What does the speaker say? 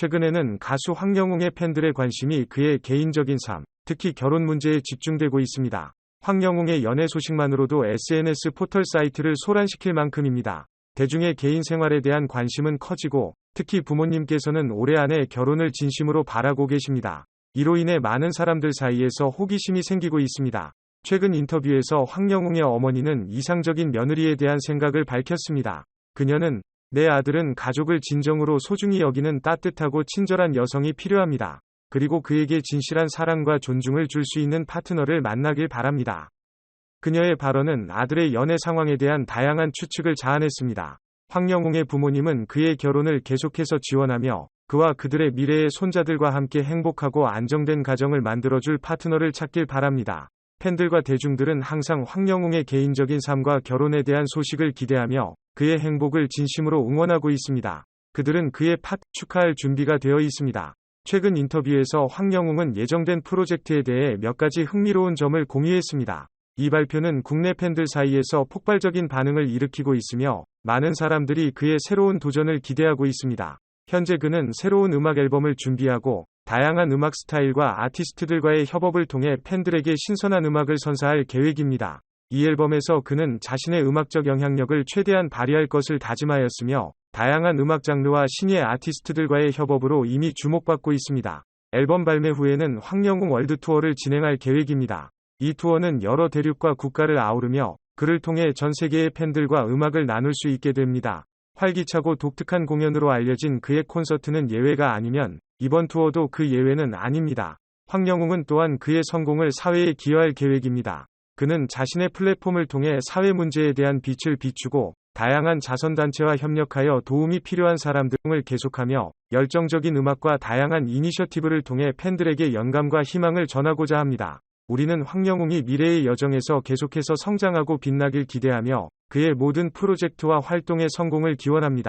최근에는 가수 황영웅의 팬들의 관심이 그의 개인적인 삶, 특히 결혼 문제에 집중되고 있습니다. 황영웅의 연애 소식만으로도 SNS 포털 사이트를 소란시킬 만큼입니다. 대중의 개인 생활에 대한 관심은 커지고 특히 부모님께서는 올해 안에 결혼을 진심으로 바라고 계십니다. 이로 인해 많은 사람들 사이에서 호기심이 생기고 있습니다. 최근 인터뷰에서 황영웅의 어머니는 이상적인 며느리에 대한 생각을 밝혔습니다. 그녀는 내 아들은 가족을 진정으로 소중히 여기는 따뜻하고 친절한 여성이 필요합니다. 그리고 그에게 진실한 사랑과 존중을 줄 수 있는 파트너를 만나길 바랍니다. 그녀의 발언은 아들의 연애 상황에 대한 다양한 추측을 자아냈습니다. 황영웅의 부모님은 그의 결혼을 계속해서 지원하며 그와 그들의 미래의 손자들과 함께 행복하고 안정된 가정을 만들어줄 파트너를 찾길 바랍니다. 팬들과 대중들은 항상 황영웅의 개인적인 삶과 결혼에 대한 소식을 기대하며 그의 행복을 진심으로 응원하고 있습니다. 그들은 그의 팟 축하할 준비가 되어 있습니다. 최근 인터뷰에서 황영웅은 예정된 프로젝트에 대해 몇 가지 흥미로운 점을 공유했습니다. 이 발표는 국내 팬들 사이에서 폭발적인 반응을 일으키고 있으며 많은 사람들이 그의 새로운 도전을 기대하고 있습니다. 현재 그는 새로운 음악 앨범을 준비하고 다양한 음악 스타일과 아티스트들과의 협업을 통해 팬들에게 신선한 음악을 선사할 계획입니다. 이 앨범에서 그는 자신의 음악적 영향력을 최대한 발휘할 것을 다짐하였으며 다양한 음악 장르와 신예 아티스트들과의 협업으로 이미 주목받고 있습니다. 앨범 발매 후에는 황영웅 월드 투어를 진행할 계획입니다. 이 투어는 여러 대륙과 국가를 아우르며 그를 통해 전 세계의 팬들과 음악을 나눌 수 있게 됩니다. 활기차고 독특한 공연으로 알려진 그의 콘서트는 예외가 아니면 이번 투어도 그 예외는 아닙니다. 황영웅은 또한 그의 성공을 사회에 기여할 계획입니다. 그는 자신의 플랫폼을 통해 사회 문제에 대한 빛을 비추고 다양한 자선단체와 협력하여 도움이 필요한 사람들을 계속하며 열정적인 음악과 다양한 이니셔티브를 통해 팬들에게 영감과 희망을 전하고자 합니다. 우리는 황영웅이 미래의 여정에서 계속해서 성장하고 빛나길 기대하며 그의 모든 프로젝트와 활동의 성공을 기원합니다.